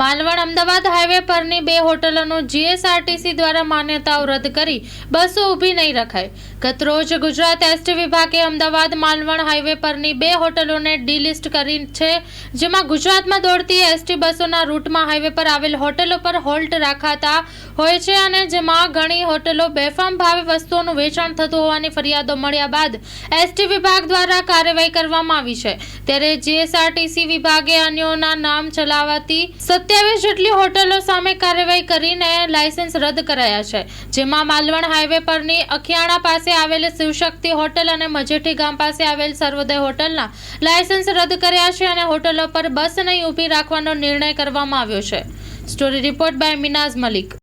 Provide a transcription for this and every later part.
Malvan Ahmedabad highway પરની બે હોટલોનું GSRTC દ્વારા માન્યતાઓ રદ કરી બસો ઊભી નહીં રખાય ગતરોજ ગુજરાત એસટી વિભાગે અમદાવાદ માલવણ હાઈવે પરની બે હોટલોને ડીલિસ્ટ કરી છે, જેમાં ગુજરાતમાં દોડતી એસટી બસોના રૂટમાં હાઈવે પર આવેલ હોટલો પર હોલ્ટ રાખાતા હોય છે અને જેમાં ઘણી હોટલો બેફામ ભાવે વસ્તુઓનું વેચાણ થતું હોવાની ફરિયાદો મળ્યા બાદ એસટી વિભાગ દ્વારા કાર્યવાહી કરવામાં આવી છે. ત્યારે જીએસઆરટીસી વિભાગે અન્યોના નામ ચલાવતી સત્યાવીસ જેટલી હોટલો સામે કાર્યવાહી કરીને લાયસન્સ રદ કરાયા છે. જેમાં માલવણ હાઈવે પરની અખિયાણા પાસે આવેલ શિવશક્તિ હોટલ અને મજેઠી ગામ પાસે આવેલ સર્વોદય હોટલના લાયસન્સ રદ કર્યા છે અને હોટલો પર બસ નહીં ઊભી રાખવાનો નિર્ણય કરવામાં આવ્યો છે. Story report by Minaz Malik.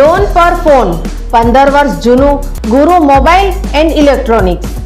Loan પર ફોન પંદર વર્ષ જૂનું ગુરુ મોબાઈલ એન્ડ ઇલેક્ટ્રોનિક્સ.